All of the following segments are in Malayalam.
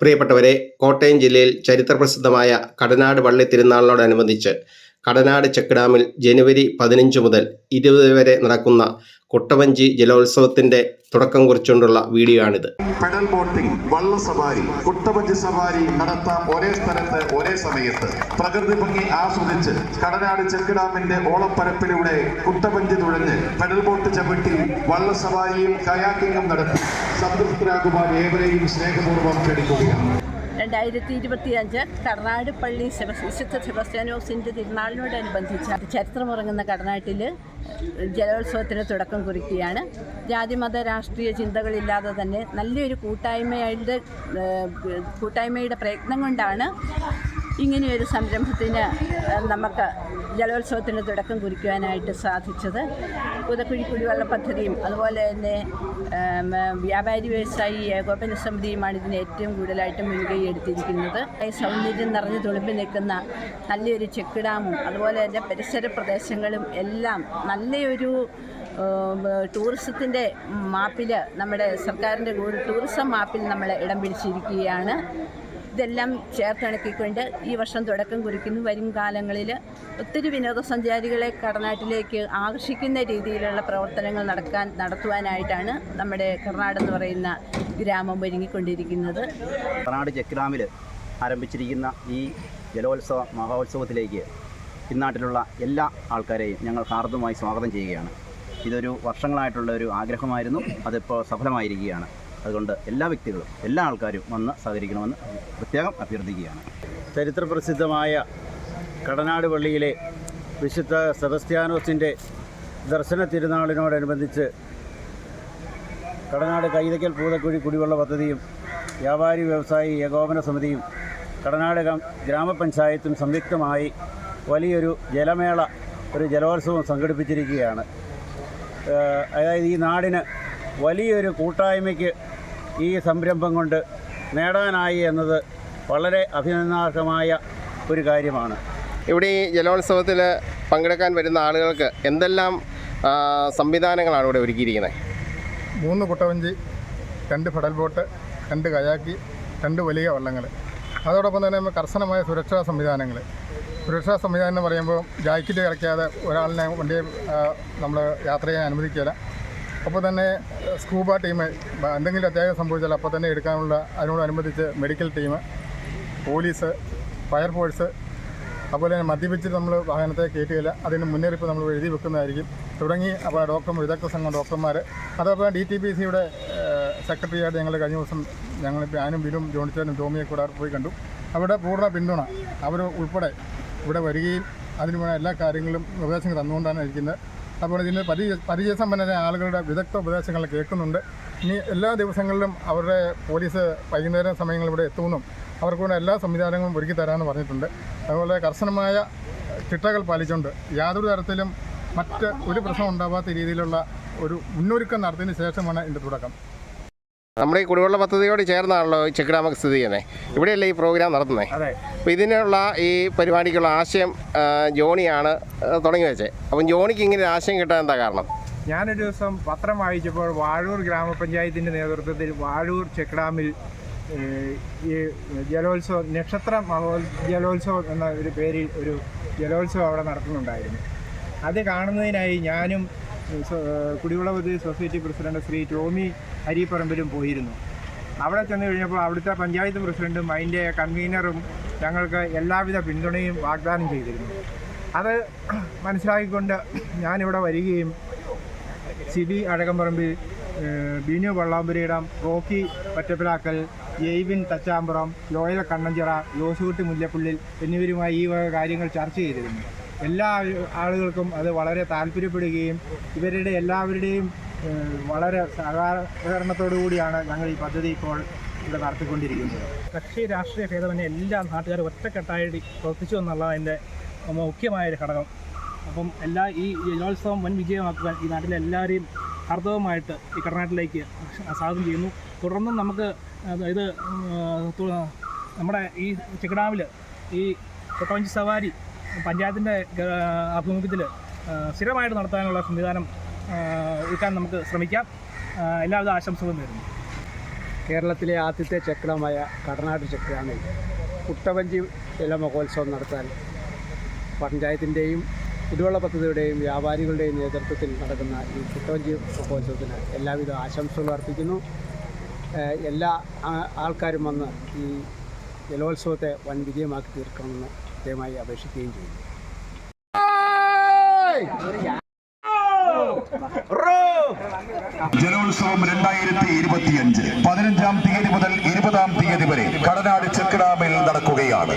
പ്രിയപ്പെട്ടവരെ കോട്ടയം ജില്ലയിൽ ചരിത്രപ്രസിദ്ധമായ കടനാട് വള്ളി തിരുനാളിനോടനുബന്ധിച്ച് കടനാട് ചെക്ക് ഡാമിൽ ജനുവരി പതിനഞ്ച് മുതൽ ഇരുപത് വരെ നടക്കുന്ന കൊട്ടവഞ്ചി ജലോത്സവത്തിന്റെ തുടക്കം കുറിച്ചുകൊണ്ടുള്ള വീഡിയോ ആണിത് പെഡൽ ബോട്ടിംഗ് വള്ള സവാരി കുട്ടവഞ്ചി സവാരി നടത്താം ഒരേ സ്ഥലത്ത് ഒരേ സമയത്ത്. പ്രകൃതി ഭംഗി ആസ്വദിച്ച് കടനാട് ചെക്ക് ഡാമിന്റെ ഓളപ്പരപ്പിലൂടെ കുട്ടവഞ്ചി തുഴഞ്ഞ് പെഡൽ ബോട്ട് ചവിട്ടി വള്ള സവാരിയും കയാക്കിങ്ങും നടത്തി. സംതൃപ്തരാകുവാൻ ഏവരെയും സ്നേഹപൂർവം ക്ഷണിക്കുകയാണ്. രണ്ടായിരത്തി ഇരുപത്തി അഞ്ച് കടനാട് പള്ളി വിശുദ്ധ സെബസ്ത്യാനോസിന്റെ തിരുനാളിനോടനുബന്ധിച്ച് ചരിത്രമുറങ്ങുന്ന കടനാട്ടിൽ ജലോത്സവത്തിന് തുടക്കം കുറിക്കുകയാണ്. ജാതിമത രാഷ്ട്രീയ ചിന്തകളില്ലാതെ തന്നെ നല്ലൊരു കൂട്ടായ്മയുടെ കൂട്ടായ്മയുടെ പ്രയത്നം കൊണ്ടാണ് ഇങ്ങനെയൊരു സംരംഭത്തിന് നമുക്ക് ജലോത്സവത്തിന് തുടക്കം കുറിക്കുവാനായിട്ട് സാധിച്ചത്. പുതക്കുഴി കുടിവെള്ള പദ്ധതിയും അതുപോലെ തന്നെ വ്യാപാരി വ്യവസായി ഏകോപന സമിതിയുമാണ് ഇതിന് ഏറ്റവും കൂടുതലായിട്ട് മുൻകൈ എടുത്തിരിക്കുന്നത്. സൗന്ദര്യം നിറഞ്ഞു തുളുമ്പി നിൽക്കുന്ന നല്ലൊരു ചെക്ക് ഡാമും അതുപോലെ തന്നെ പരിസര പ്രദേശങ്ങളും എല്ലാം നല്ലൊരു ടൂറിസത്തിന്റെ മാപ്പിൽ നമ്മുടെ സർക്കാരിന്റെ ടൂറിസം മാപ്പിൽ നമ്മൾ ഇടം പിടിച്ചിരിക്കുകയാണ്. ഇതെല്ലാം ചേർത്തിണക്കിക്കൊണ്ട് ഈ വർഷം തുടക്കം കുറിക്കുന്നു. വരും കാലങ്ങളിൽ ഒത്തിരി വിനോദസഞ്ചാരികളെ കടനാട്ടിലേക്ക് ആകർഷിക്കുന്ന രീതിയിലുള്ള പ്രവർത്തനങ്ങൾ നടക്കാൻ നടത്തുവാനായിട്ടാണ് നമ്മുടെ കർണാട് എന്ന് പറയുന്ന ഗ്രാമം ഒരുങ്ങിക്കൊണ്ടിരിക്കുന്നത്. കർണാട് ചെക്ക് ആരംഭിച്ചിരിക്കുന്ന ഈ ജലോത്സവ മഹോത്സവത്തിലേക്ക് ഇന്നാട്ടിലുള്ള എല്ലാ ആൾക്കാരെയും ഞങ്ങൾ ഹാർദമായി സ്വാഗതം ചെയ്യുകയാണ്. ഇതൊരു വർഷങ്ങളായിട്ടുള്ള ഒരു ആഗ്രഹമായിരുന്നു. അതിപ്പോൾ സഫലമായിരിക്കുകയാണ്. അതുകൊണ്ട് എല്ലാ വ്യക്തികളും എല്ലാ ആൾക്കാരും വന്ന് സഹകരിക്കണമെന്ന് പ്രത്യേകം അഭ്യർത്ഥിക്കുകയാണ്. ചരിത്രപ്രസിദ്ധമായ കടനാട് പള്ളിയിലെ വിശുദ്ധ സെബസ്ത്യാനോസിന്റെ ദർശന തിരുനാളിനോടനുബന്ധിച്ച് കടനാട് കൈതക്കൽ പൂതക്കുഴി കുടിവെള്ള പദ്ധതിയും വ്യാപാരി വ്യവസായി ഏകോപന സമിതിയും കടനാട് ഗ്രാ- ഗ്രാമപഞ്ചായത്തും സംയുക്തമായി വലിയൊരു ജലമേള ഒരു ജലോത്സവം സംഘടിപ്പിച്ചിരിക്കുകയാണ്. അതായത് ഈ നാടിന് വലിയൊരു കൂട്ടായ്മയ്ക്ക് ഈ സംരംഭം കൊണ്ട് നേടാനായി എന്നത് വളരെ അഭിനന്ദനാർഹമായ ഒരു കാര്യമാണ്. ഇവിടെ ഈ ജലോത്സവത്തിൽ പങ്കെടുക്കാൻ വരുന്ന ആളുകൾക്ക് എന്തെല്ലാം സംവിധാനങ്ങളാണ് ഇവിടെ ഒരുക്കിയിരിക്കുന്നത്? മൂന്ന് കുട്ടവഞ്ചി രണ്ട് ഫെഡൽ ബോട്ട് രണ്ട് കയാക്കി രണ്ട് വലിയ വള്ളങ്ങൾ. അതോടൊപ്പം തന്നെ കർശനമായ സുരക്ഷാ സംവിധാനങ്ങൾ. സുരക്ഷാ സംവിധാനം എന്ന് പറയുമ്പോൾ ജാക്കറ്റ് ഇറക്കാതെ ഒരാളിനെ വണ്ടിയെ നമ്മൾ യാത്ര ചെയ്യാൻ അനുവദിക്കില്ല അപ്പോൾ തന്നെ സ്കൂബ ടീം എന്തെങ്കിലും അത്യാവശ്യം സംഭവിച്ചാൽ അപ്പോൾ തന്നെ എടുക്കാനുള്ള അതിനോടനുബന്ധിച്ച് മെഡിക്കൽ ടീം പോലീസ് ഫയർഫോഴ്സ് അതുപോലെ തന്നെ മദ്യപിച്ച് നമ്മൾ വാഹനത്തെ കയറ്റുകയില്ല അതിന് മുന്നറിയിപ്പ് നമ്മൾ എഴുതി വെക്കുന്നതായിരിക്കും. തുടങ്ങി അപ്പോൾ ഡോക്ടർ വിദഗ്ധ സംഘം ഡോക്ടർമാർ അതപ്പോൾ ഡി ടി പി സിയുടെ സെക്രട്ടറിയായിട്ട് ഞങ്ങൾ കഴിഞ്ഞ ദിവസം ഞങ്ങൾ ഞാനും ബിലും ജോണിച്ചനും ടോമിയെ കൂടെ പോയി കണ്ടു. അവിടെ പൂർണ പിന്തുണ അവർ ഉൾപ്പെടെ ഇവിടെ വരികയും അതിന് വേണ്ട എല്ലാ കാര്യങ്ങളും നിർദ്ദേശങ്ങൾ തന്നുകൊണ്ടാണ് ഇരിക്കുന്നത്. അപ്പോൾ ഇതിന് പരിചയ പരിചയസമ്പന്നരായ ആളുകളുടെ വിദഗ്ധ ഉപദേശങ്ങൾ കേൾക്കുന്നുണ്ട്. ഇനി എല്ലാ ദിവസങ്ങളിലും അവരുടെ പോലീസ് വൈകുന്നേരം സമയങ്ങളിൽ ഇവിടെ എത്തുമെന്നും അവർക്ക് വേണ്ട എല്ലാ സംവിധാനങ്ങളും ഒരുക്കി തരാമെന്ന് പറഞ്ഞിട്ടുണ്ട്. അതുപോലെ കർശനമായ ചിട്ടകൾ പാലിച്ചുകൊണ്ട് യാതൊരു തരത്തിലും മറ്റ് ഒരു പ്രശ്നം ഉണ്ടാവാത്ത രീതിയിലുള്ള ഒരു മുന്നൊരുക്കം നടത്തിയതിന് ശേഷമാണ് ഇതിന്റെ തുടക്കം. നമ്മുടെ ഈ കുടിവെള്ള പദ്ധതിയോട് ചേർന്നാണല്ലോ ഈ ചെക്ക് ഡാമൊക്കെ സ്ഥിതി ചെയ്യുന്നത് ഇവിടെയല്ലേ ഈ പ്രോഗ്രാം നടത്തുന്നത് അതെ. അപ്പോൾ ഇതിനുള്ള ഈ പരിപാടിക്കുള്ള ആശയം ജോണിയാണ് തുടങ്ങി വെച്ചത് അപ്പം ജോണിക്ക് ഇങ്ങനെ ഒരു ആശയം കിട്ടാൻ എന്താ കാരണം? ഞാനൊരു ദിവസം പത്രം വായിച്ചപ്പോൾ വാഴൂർ ഗ്രാമപഞ്ചായത്തിന്റെ നേതൃത്വത്തിൽ വാഴൂർ ചെക്ക് ഡാമിൽ ഈ ജലോത്സവം നക്ഷത്ര മഹോ ജലോത്സവം എന്ന ഒരു പേരിൽ ഒരു ജലോത്സവം അവിടെ നടത്തുന്നുണ്ടായിരുന്നു. അത് കാണുന്നതിനായി ഞാനും കുടിവെള്ള പദ്ധതി സൊസൈറ്റി പ്രസിഡന്റ് ശ്രീ ടോമി ഹരിപ്പറമ്പിലും പോയിരുന്നു. അവിടെ ചെന്ന് കഴിഞ്ഞപ്പോൾ അവിടുത്തെ പഞ്ചായത്ത് പ്രസിഡന്റും അതിന്റെ കൺവീനറും ഞങ്ങൾക്ക് എല്ലാവിധ പിന്തുണയും വാഗ്ദാനം ചെയ്തിരുന്നു. അത് മനസ്സിലാക്കിക്കൊണ്ട് ഞാനിവിടെ വരികയും സിബി അഴകമ്പറമ്പിൽ ബിനു വള്ളാമ്പുരയിടം റോക്കി ഒറ്റപ്പിലാക്കൽ ജെയ്വിൻ തച്ചാമ്പുറം ലോയൽ കണ്ണഞ്ചിറ ജോസുകുട്ടി മുല്ലപ്പുള്ളിൽ എന്നിവരുമായി ഈ വക കാര്യങ്ങൾ ചർച്ച ചെയ്തിരുന്നു. എല്ലാ ആളുകൾക്കും അത് വളരെ താല്പര്യപ്പെടുകയും ഇവരുടെ എല്ലാവരുടെയും വളരെ സഹകരണത്തോടു കൂടിയാണ് ഞങ്ങൾ ഈ പദ്ധതി ഇപ്പോൾ ഇവിടെ നടത്തിക്കൊണ്ടിരിക്കുന്നത്. കക്ഷി രാഷ്ട്രീയ ഭേദമന്യേ എല്ലാ നാട്ടുകാരും ഒറ്റക്കെട്ടായിട്ട് പ്രവർത്തിച്ചു എന്നുള്ളതിന്റെ മുഖ്യമായൊരു ഘടകം. അപ്പം എല്ലാ ഈ ജലോത്സവം വൻ വിജയമാക്കുവാൻ ഈ നാട്ടിലെ എല്ലാവരെയും അർത്ഥവുമായിട്ട് ഈ കർണാടകയിലേക്ക് സ്വാഗതം ചെയ്യുന്നു. തുടർന്നും നമുക്ക് ഇത് നമ്മുടെ ഈ ചെക്കഡാമിൽ ഈ കൊട്ടവഞ്ചി സവാരി പഞ്ചായത്തിന്റെ ആഭിമുഖ്യത്തിൽ സ്ഥിരമായിട്ട് നടത്താനുള്ള സംവിധാനം ഒരുക്കാൻ നമുക്ക് ശ്രമിക്കാം. എല്ലാവിധ ആശംസകളും നേരുന്നു. കേരളത്തിലെ ആദ്യത്തെ ചക്രമായ കടനാട് ചക്രമാണ് കുട്ടവഞ്ചി ജലമഹോത്സവം നടത്താൻ പഞ്ചായത്തിന്റെയും കുടിവെള്ള പദ്ധതിയുടെയും വ്യാപാരികളുടെയും നേതൃത്വത്തിൽ നടക്കുന്ന ഈ കുട്ടവഞ്ചി മഹോത്സവത്തിന് എല്ലാവിധ ആശംസകളും അർപ്പിക്കുന്നു. എല്ലാ ആൾക്കാരും വന്ന് ഈ ജലോത്സവത്തെ വൻ വിജയമാക്കി തീർക്കണമെന്ന് പ്രത്യേകമായി അപേക്ഷിക്കുകയും ചെയ്യുന്നു ജലോത്സവം രണ്ടായിരത്തി ഇരുപത്തിയഞ്ച് പതിനഞ്ചാം തീയതി മുതൽ ഇരുപതാം തീയതി വരെ കടനാട് ചെക്ക് ഡാമിൽ നടക്കുകയാണ്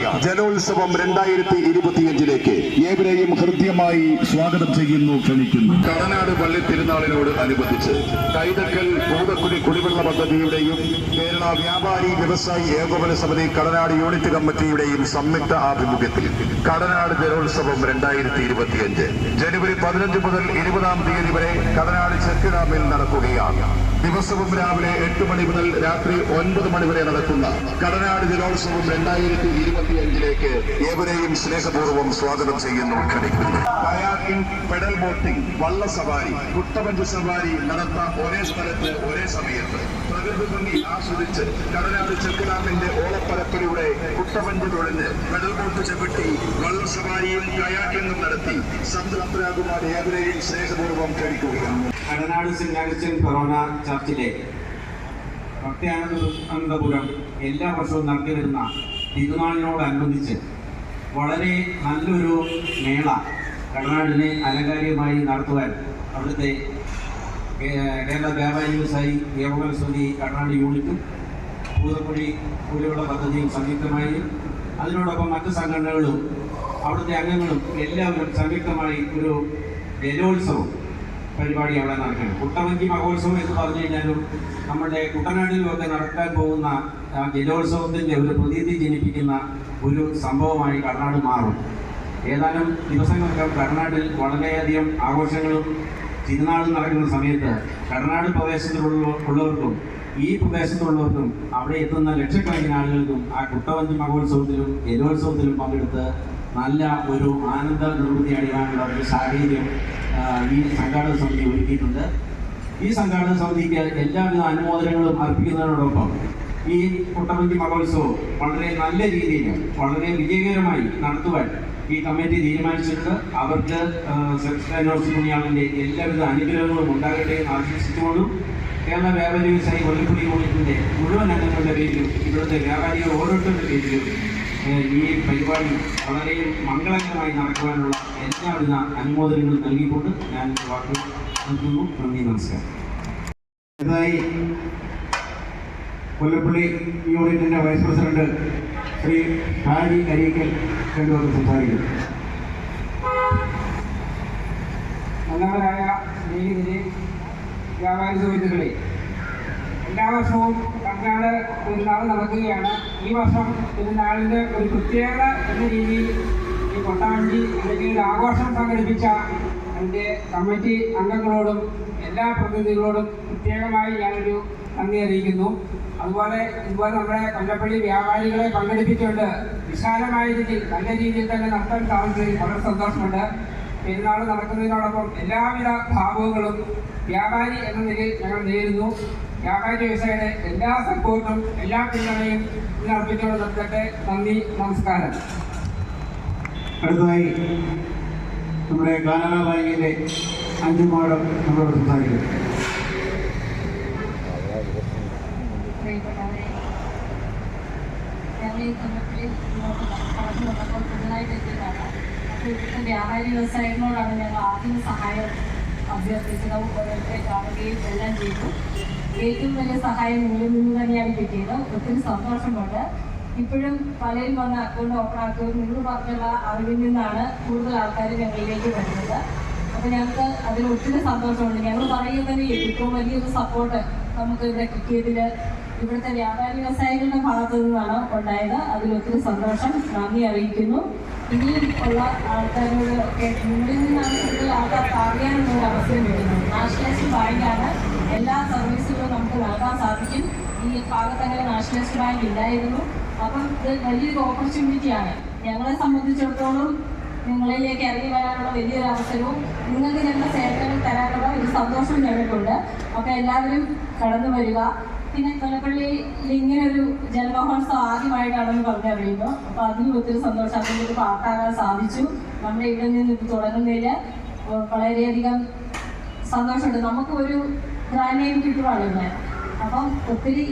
ജലോത്സവം രണ്ടായിരത്തി ഇരുപത്തിയഞ്ചിലേക്ക് ഏവരെയും ഹൃദ്യമായി സ്വാഗതം ചെയ്യുന്നു ക്ഷണിക്കുന്നു. കടനാട് പള്ളി തിരുനാളിനോട് അനുബന്ധിച്ച് കൈതക്കൽ പൂതക്കുടി കുടിവെള്ള പദ്ധതിയുടെയും കേരള വ്യാപാരി വ്യവസായി ഏകോപന സമിതി കടനാട് യൂണിറ്റ് കമ്മിറ്റിയുടെയും സംയുക്ത ആഭിമുഖ്യത്തിൽ കടനാട് ജലോത്സവം രണ്ടായിരത്തി ഇരുപത്തിയഞ്ച് ജനുവരി പതിനഞ്ച് മുതൽ ഇരുപതാം തീയതി വരെ കടനാട് ചെക്ക് ഡാമിൽ നടക്കുകയാണ്. ദിവസവും രാവിലെ എട്ട് മണി മുതൽ രാത്രി ഒൻപത് മണി വരെ നടക്കുന്ന കടനാട് ജലോത്സവം രണ്ടായിരത്തി ഇരുപത്തിയഞ്ചിലേക്ക് ഏവരെയും സ്നേഹപൂർവം സ്വാഗതം ചെയ്യുന്നു ക്ഷണിക്കുന്നു കയാക്കിംഗ് പെഡൽ ബോട്ടിംഗ് വള്ളസവാരി കുട്ടപഞ്ച് സവാരി നടത്താം ഒരേ സ്ഥലത്ത് ഒരേ സമയത്ത്. പ്രകൃതി ഭംഗി ആസ്വദിച്ച് കടനാട് ചെക്കുലാമിന്റെ ഓളപ്പരപ്പിലൂടെ കുട്ടപഞ്ച് തുഴഞ്ഞ് പെഡൽ ബോട്ട് ചവിട്ടി വള്ളസവാരിയും കയാക്കിംഗും നടത്തി സംതൃപ്തരാകുവാൻ ഏവരെയും സ്നേഹപൂർവം ക്ഷണിക്കുകയാണ് കടനാട് സെന്റ് കൊറോണ ചർച്ചിലെ ചർച്ചിലെ ഭക്തിയാനന്ദപുരം എല്ലാ വർഷവും നടത്തി വരുന്ന തിരുനാളിനോടനുബന്ധിച്ച് വളരെ നല്ലൊരു മേള കടനാടിനെ അലങ്കാരികമായി നടത്തുവാൻ അവിടുത്തെ കേരള വ്യാപാരി വ്യവസായി ഏകോപന സമിതി കടനാട് യൂണിറ്റും പൂതപ്പുഴി കൂലിയുള്ള പദ്ധതിയും സംയുക്തമായി അതിനോടൊപ്പം മറ്റ് സംഘടനകളും അവിടുത്തെ അംഗങ്ങളും എല്ലാവരും സംയുക്തമായി ഒരു ജലോത്സവം പരിപാടി അവിടെ നടക്കണം കുട്ടവഞ്ചി മഹോത്സവം എന്ന് പറഞ്ഞു കഴിഞ്ഞാലും നമ്മുടെ കുട്ടനാട്ടിലുമൊക്കെ നടക്കാൻ പോകുന്ന ജലോത്സവത്തിന്റെ ഒരു പ്രതീതി ജനിപ്പിക്കുന്ന ഒരു സംഭവമായി കർണാട് മാറും. ഏതാനും ദിവസങ്ങൾക്കും കർണാടിൽ വളരെയധികം ആഘോഷങ്ങളും തിരുനാളും നടക്കുന്ന സമയത്ത് കർണാട് പ്രദേശത്തിലുള്ള ഉള്ളവർക്കും ഈ പ്രദേശത്തുള്ളവർക്കും അവിടെ എത്തുന്ന ലക്ഷക്കണക്കിന് ആളുകൾക്കും ആ കുട്ടവഞ്ചി മഹോത്സവത്തിലും ജലോത്സവത്തിലും പങ്കെടുത്ത് നല്ല ഒരു ആനന്ദ നിർവൃത്തി അടിയാനുള്ള ഒരു സാഹചര്യം ഈ സംഘാടക സമിതി ഒരുക്കിയിട്ടുണ്ട്. ഈ സംഘാടക സമിതിക്ക് എല്ലാവിധ അനുമോദനങ്ങളും അർപ്പിക്കുന്നതിനോടൊപ്പം ഈ കുട്ടമഞ്ചി മഹോത്സവം വളരെ നല്ല രീതിയിൽ വളരെ വിജയകരമായി നടത്തുവാൻ ഈ കമ്മിറ്റി തീരുമാനിച്ചിട്ടുണ്ട്. അവർക്ക് സെക്രട്ടറി പുണ്യാളിന്റെ എല്ലാവിധ അനുഗ്രഹങ്ങളും ഉണ്ടാകട്ടെ എന്ന് ആശംസിച്ചുകൊണ്ടും കേരള വ്യാപാരി വ്യവസായി കൊല്ലപ്പുള്ളി യൂണിറ്റിന്റെ മുഴുവൻ അംഗങ്ങളുടെ പേരിലും ഇവിടുത്തെ വ്യാപാരികൾ ഓരോരുത്തരുടെ പേരിലും ഈ പരിപാടി വളരെ മംഗളകരമായി നടക്കുവാനുള്ള എല്ലാവിധ അനുമോദനങ്ങളും നൽകിക്കൊണ്ട് ഞാൻ വാക്കുകൾ നിർത്തുന്നു. നന്ദി നമസ്കാരം. അടുത്തതായി കൊല്ലപ്പള്ളി യൂണിറ്റിന്റെ vice president Shri Harry Areekkal രണ്ടുപേർക്ക് സംസാരിക്കുന്നു. നല്ലവരായ സ്നേഹിതരെ വ്യാപാരി സുഹൃത്തുക്കളെ എല്ലാ വർഷവും കർണാട് പെരുന്നാൾ നടക്കുകയാണ്. ഈ വർഷം പെരുന്നാളിന്റെ ഒരു പ്രത്യേകത എന്ന രീതിയിൽ ഈ കൊട്ടാഞ്ചി അല്ലെങ്കിൽ ആഘോഷം സംഘടിപ്പിച്ച എന്റെ കമ്മിറ്റി അംഗങ്ങളോടും എല്ലാ പ്രതിനിധികളോടും പ്രത്യേകമായി ഞാനൊരു നന്ദി അറിയിക്കുന്നു. അതുപോലെ ഇതുപോലെ നമ്മുടെ കൊല്ലപ്പള്ളി വ്യാപാരികളെ പങ്കെടുപ്പിച്ചുകൊണ്ട് വിശാലമായ രീതിയിൽ നല്ല രീതിയിൽ തന്നെ നടത്താൻ സാധിച്ചതിൽ വളരെ സന്തോഷമുണ്ട്. പെരുന്നാൾ നടക്കുന്നതിനോടൊപ്പം എല്ലാവിധ ഭാവങ്ങളും വ്യാപാരി എന്ന നിലയിൽ ഞങ്ങൾ നേരുന്നു. വ്യാപാരി വ്യവസായിയുടെ എല്ലാ സപ്പോർട്ടും എല്ലാ പിന്തുണയും ഇതിന് അർപ്പിച്ചുകൊണ്ട് നിർത്തട്ടെ. നന്ദി നമസ്കാരം. അടുത്തതായി നമ്മുടെ കാനറ ബാങ്കിന്റെ അഞ്ചുമാടം നമ്മളോട് സംസാരിക്കും ഞങ്ങൾ ഈ കൊല്ലത്തിൽ ഇങ്ങോട്ട് കടന്നു വന്നപ്പോൾ പുതുതായിട്ട് എത്തിയതാണ് അപ്പോൾ ഇവിടുത്തെ വ്യാപാരി വ്യവസായങ്ങളോടാണ് ഞങ്ങൾ ആദ്യം സഹായം അഭ്യർത്ഥിച്ചത് ഓരോരുത്തരെ കാണുകയും എല്ലാം ചെയ്തു. ഏറ്റവും വലിയ സഹായം നിങ്ങളിൽ നിന്ന് തന്നെയാണ് കിട്ടിയത്. ഒത്തിരി സന്തോഷമുണ്ട്. ഇപ്പോഴും പലരും വന്ന അക്കൗണ്ട് ഓപ്പൺ ആക്കുകയും നിങ്ങൾ പറഞ്ഞുള്ള അറിവിൽ നിന്നാണ് കൂടുതൽ ആൾക്കാർ ഞങ്ങളിലേക്ക് വരുന്നത്. അപ്പോൾ ഞങ്ങൾക്ക് അതിൽ ഒത്തിരി സന്തോഷമുണ്ട്. ഞങ്ങൾ പറയുന്നതിന് ഏറ്റവും വലിയൊരു സപ്പോർട്ട് നമുക്ക് ഇവിടെ കിട്ടിയതിൽ ഇവിടുത്തെ വ്യാപാരി വ്യവസായികളുടെ ഭാഗത്തു നിന്നാണ് ഉണ്ടായത്. അതിൽ ഒത്തിരി സന്തോഷം. നന്ദി അറിയിക്കുന്നു. ഇനിയും ഉള്ള ആൾക്കാരോട് ഒക്കെ മുന്നിൽ നിന്നാണ് കൂടുതൽ ആൾക്കാർക്ക് അറിയാനുള്ള അവസരം വരുന്നത് നാഷണലൈസ്ഡ് ബാങ്കാണ് എല്ലാ സർവീസുകളും നമുക്ക് നൽകാൻ സാധിക്കും. ഈ ഭാഗത്തങ്ങനെ നാഷണലിസ്റ്റ് ബാങ്ക് ഇല്ലായിരുന്നു. അപ്പം ഇത് വലിയൊരു ഓപ്പർച്യൂണിറ്റിയാണ് ഞങ്ങളെ സംബന്ധിച്ചിടത്തോളം നിങ്ങളിലേക്ക് ഇറങ്ങി വരാനുള്ള വലിയൊരു അവസരവും നിങ്ങൾക്ക് ഞങ്ങളുടെ സേവനങ്ങൾ തരാനുള്ള ഒരു സന്തോഷവും ഞങ്ങൾക്കുണ്ട്. അപ്പം എല്ലാവരും കടന്നു വരിക. പിന്നെ കൊല്ലപ്പള്ളിയിൽ ഇങ്ങനെ ഒരു ജനമഹോത്സവം ആദ്യമായിട്ടാണെന്ന് പറഞ്ഞറിയുന്നു. അപ്പോൾ അതിനും ഒത്തിരി സന്തോഷം. അതിന്റെ ഒരു പാട്ടാകാൻ സാധിച്ചു. നമ്മുടെ ഇവിടെ നിന്ന് ഇത് തുടങ്ങുന്നതിൽ വളരെയധികം സന്തോഷമുണ്ട്. നമുക്ക് ഒരു ഗ്രാൻഡ് നെയിം കിട്ടുവാണ് അപ്പം ഒത്തിരി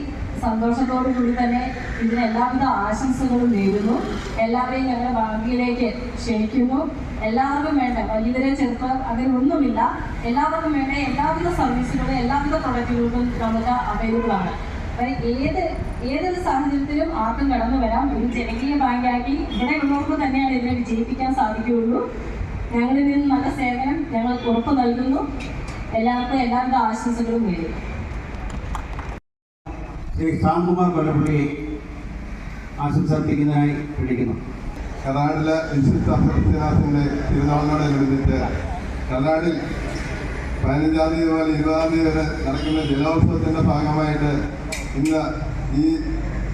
സന്തോഷത്തോടു കൂടി തന്നെ ഇതിന് എല്ലാവിധ ആശംസകളും നേരുന്നു. എല്ലാവരെയും ഞങ്ങളുടെ ഭാഗ്യയിലേക്ക് ക്ഷണിക്കുന്നു. എല്ലാവർക്കും വേണ്ട വലിയവരെ ചെറുപ്പം അങ്ങനെ ഒന്നുമില്ല. എല്ലാവർക്കും വേണ്ട എല്ലാവിധ സർവീസുകളും എല്ലാവിധ പ്രൊഡക്റ്റുകൾക്കും നമുക്ക് അവൈലബിൾ ആണ്. അപ്പം ഏത് ഏതൊരു സാഹചര്യത്തിലും ആർക്കും കടന്നു വരാം. ഒരു ജനകീയ ബാങ്കാക്കി ഇവിടെ ഉള്ളവർക്ക് തന്നെയാണ് ഇതിനെ വിജയിപ്പിക്കാൻ സാധിക്കുകയുള്ളൂ. ഞങ്ങളിൽ നിന്ന് നല്ല സേവനം ഞങ്ങൾ ഉറപ്പ് നൽകുന്നു. എല്ലാവർക്കും എല്ലാവരുടെ ആശംസകളും നേരുന്നു. ശ്രീ ശ്യാംകുമാർ കൊല്ലപ്പള്ളിയെ ആശംസ അർപ്പിക്കുന്നതിനായി ക്ഷണിക്കുന്നു കർണാടിലെ വിശുദ്ധ സത്യനാഥിന്റെ തിരുനാളിനോടനുബന്ധിച്ച് കർണാടിൽ പതിനഞ്ചാം തീയതി മുതൽ ഇരുപതാം തീയതി വരെ നടക്കുന്ന ജലോത്സവത്തിന്റെ ഭാഗമായിട്ട് ഇന്ന് ഈ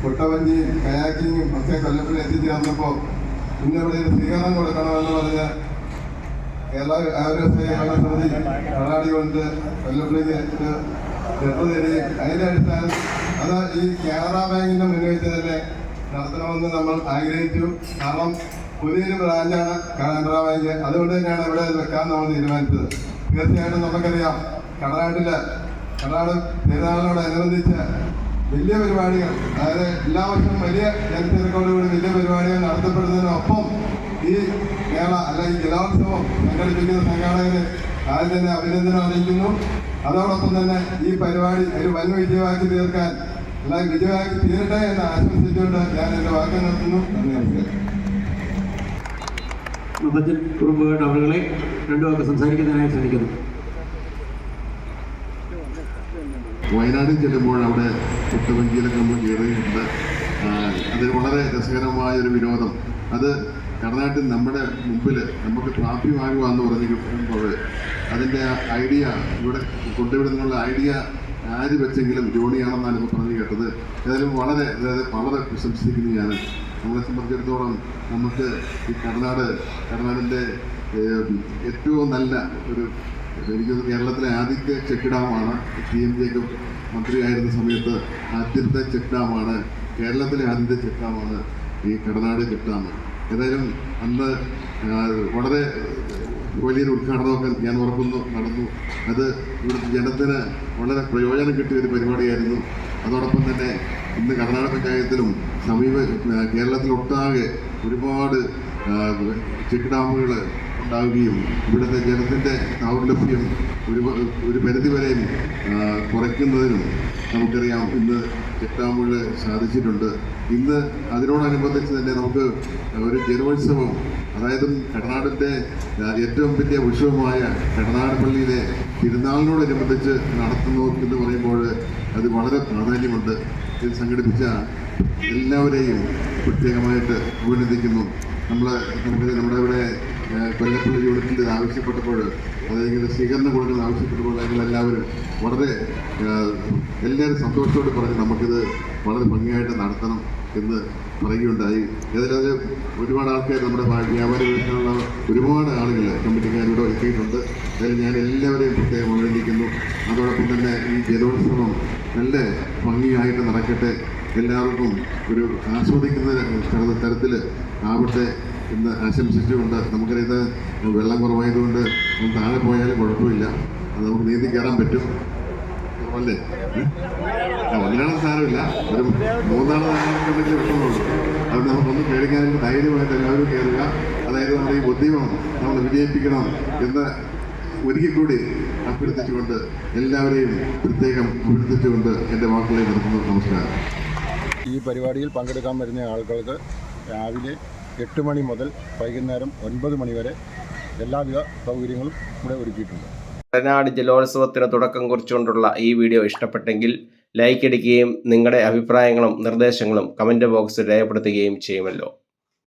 കൊട്ടവഞ്ചിയും കയാക്കിങ്ങും ഒക്കെ കൊല്ലപ്പള്ളി എത്തിച്ചേർന്നപ്പോൾ ഇന്നിവിടെ ഒരു സ്വീകരണം കൊടുക്കണമെന്ന് പറഞ്ഞ് കേരള ആരോഗ്യ സമിതി കർണാടി കൊണ്ട് ഒരു ചെറുപ്പ് തരികയും അതിന്റെ അടിസ്ഥാനത്തിൽ അത് തന്നെ നടത്തണമെന്ന് നമ്മൾ ആഗ്രഹിച്ചു. കാരണം പുതിയൊരു ബ്രാഞ്ചാണ് കാനറ ബാങ്ക്. അതുകൊണ്ട് തന്നെയാണ് ഇവിടെ വെക്കാൻ നമ്മൾ തീരുമാനിച്ചത്. തീർച്ചയായിട്ടും നമുക്കറിയാം കടനാട്ടിൽ കടനാട് പെരുന്നാളിനോടനുബന്ധിച്ച് വലിയ പരിപാടികൾ അതായത് എല്ലാ വർഷവും വലിയ ജനത്തിരക്കോടുകൂടി വലിയ പരിപാടികൾ നടത്തപ്പെടുന്നതിനൊപ്പം ഈ മേള അല്ലെങ്കിൽ ജലോത്സവം സംഘടിപ്പിക്കുന്ന സംഘാടകരെ ആദ്യം തന്നെ അഭിനന്ദനം അറിയിക്കുന്നു. അതോടൊപ്പം തന്നെ ഈ പരിപാടി ഒരു വൻ വിജയമാക്കി തീർക്കാൻ അല്ലെങ്കിൽ വിജയമാക്കി തീരട്ടെ എന്ന് ആശംസിച്ചുകൊണ്ട് ഞാൻ എന്റെ വാക്ക് നിർത്തുന്നു. നന്ദി നമസ്കാരം. അവരുകളെ രണ്ടു വാക്ക് സംസാരിക്കുന്നതിനായി ക്ഷണിക്കുന്നു വയനാട്ടിൽ ചെല്ലുമ്പോൾ അവിടെ കുട്ടവഞ്ചിയിലൊക്കെ നമ്മൾ കയറിയിട്ടുണ്ട്. അതിൽ അത് വളരെ രസകരമായ ഒരു വിനോദം. അത് കർണാട്ടിൽ നമ്മുടെ മുമ്പിൽ നമുക്ക് പ്രാപ്യമാകുക എന്ന് പറഞ്ഞിരിക്കുമ്പോൾ അതിന്റെ ഐഡിയ ഇവിടെ കൊണ്ടുവിടുന്നതിനുള്ള ഐഡിയ ആര് വെച്ചെങ്കിലും ജോണിയാണെന്നാണ് ഇപ്പോൾ പറഞ്ഞു കേട്ടത്. ഏതായാലും വളരെ അതായത് വളരെ പ്രശംസിക്കുന്നു ഞാൻ. നമ്മളെ സംബന്ധിച്ചിടത്തോളം നമുക്ക് ഈ കർണാട് കർണാടിന്റെ ഏറ്റവും നല്ല ഒരു എനിക്ക് കേരളത്തിലെ ആദ്യത്തെ ചെക്ക് ഡാമാണ് ടി എം ജേക്കബ് മന്ത്രിയായിരുന്ന സമയത്ത് ആദ്യത്തെ ചെക്ക് ഡാമാണ് കേരളത്തിലെ ആദ്യത്തെ ചെക്ക് ഡാമാണ് ഈ കടനാട് ചെക്ക് ഡാം ഏതായാലും അന്ന് വളരെ വലിയൊരു ഉദ്ഘാടനമൊക്കെ ഞാൻ ഉറപ്പുന്നു നടന്നു. അത് ഇവിടുത്തെ ജനത്തിന് വളരെ പ്രയോജനം കിട്ടിയ ഒരു പരിപാടിയായിരുന്നു. അതോടൊപ്പം തന്നെ ഇന്ന് കർണാടക പഞ്ചായത്തിലും സമീപ കേരളത്തിലൊട്ടാകെ ഒരുപാട് ചെക്ക് ഡാമുകൾ ഉണ്ടാവുകയും ഇവിടുത്തെ ജലത്തിന്റെ ദൗർലഭ്യം ഒരു ഒരു പരിധിവരെയും കുറയ്ക്കുന്നതിനും നമുക്കറിയാം ഇന്ന് ചെക്ക് ഡാമുകൾ സാധിച്ചിട്ടുണ്ട്. ഇന്ന് അതിനോടനുബന്ധിച്ച് തന്നെ നമുക്ക് ഒരു ജനോത്സവം അതായത് കടനാടിന്റെ ഏറ്റവും വലിയ ഉത്സവമായ കടനാട് പള്ളിയിലെ തിരുനാളിനോടനുബന്ധിച്ച് നടത്തുന്നു എന്ന് പറയുമ്പോൾ അത് വളരെ പ്രാധാന്യമുണ്ട്. ഇത് സംഘടിപ്പിച്ച എല്ലാവരെയും പ്രത്യേകമായിട്ട് അഭിനന്ദിക്കുന്നു. നമ്മൾ നമ്മുടെ ഇവിടെ കൊല്ലപ്പള്ളി യൂണിറ്റിന്റെ ആവശ്യപ്പെട്ടപ്പോൾ അതായത് സ്വീകരണം കൊടുക്കുന്ന ആവശ്യപ്പെട്ടപ്പോൾ ഞങ്ങളെല്ലാവരും വളരെ എല്ലാവരും സന്തോഷത്തോട് പറഞ്ഞ് നമുക്കിത് വളരെ ഭംഗിയായിട്ട് നടത്തണം എന്ന് പറയുകയുണ്ടായി. ഏതായാലും ഒരുപാട് ആൾക്കാർ നമ്മുടെ വ്യാ- വ്യാപാര വിഷയമുള്ള ഒരുപാട് ആളുകൾ കമ്മിറ്റിക്കാരോട് എത്തിയിട്ടുണ്ട്. അതിൽ ഞാൻ എല്ലാവരെയും പ്രത്യേകം അഭിനന്ദിക്കുന്നു. അതോടൊപ്പം തന്നെ ഈ ജലോത്സവം നല്ല ഭംഗിയായിട്ട് നടക്കട്ടെ. എല്ലാവർക്കും ഒരു ആസ്വദിക്കുന്ന തര- തരത്തിൽ ആവട്ടെ. എന്ന് ആശംസിച്ചുകൊണ്ട് നമുക്കറിയത് വെള്ളം കുറവായതുകൊണ്ട് താഴെ പോയാലും കുഴപ്പമില്ല. അത് നമുക്ക് നീന്തി കയറാൻ പറ്റും. അല്ലേ ആ, ഒന്നിനാണ് സാരമില്ല. ഒരു താഴെയുണ്ടെങ്കിൽ വിഷമമുള്ളൂ അതുകൊണ്ട് നമുക്കൊന്നും പേടിക്കാനില്ല ധൈര്യമായിട്ട് എല്ലാവരും കയറുക. അതായത് നമ്മുടെ ഈ ബുദ്ധിമം നമ്മൾ വിജയിപ്പിക്കണം എന്ന് ഒരിക്കൽ കൂടി അഭ്യർത്ഥിച്ചുകൊണ്ട് എല്ലാവരെയും പ്രത്യേകം അഭ്യർത്ഥിച്ചുകൊണ്ട് എന്റെ വാക്കുകളെ നിർത്തുന്നു. നമസ്കാരം. ഈ പരിപാടിയിൽ പങ്കെടുക്കാൻ വരുന്ന ആളുകൾക്ക് രാവിലെ എട്ട് മണി മുതൽ വൈകുന്നേരം ഒൻപത് മണി വരെ എല്ലാവിധ സൗകര്യങ്ങളും ഇവിടെ ഒരുക്കിയിട്ടുണ്ട്. വയനാട് ജലോത്സവത്തിന് തുടക്കം കുറിച്ചുകൊണ്ടുള്ള ഈ വീഡിയോ ഇഷ്ടപ്പെട്ടെങ്കിൽ ലൈക്ക് അടിക്കുകയും നിങ്ങളുടെ അഭിപ്രായങ്ങളും നിർദ്ദേശങ്ങളും കമന്റ് ബോക്സിൽ രേഖപ്പെടുത്തുകയും ചെയ്യുമല്ലോ.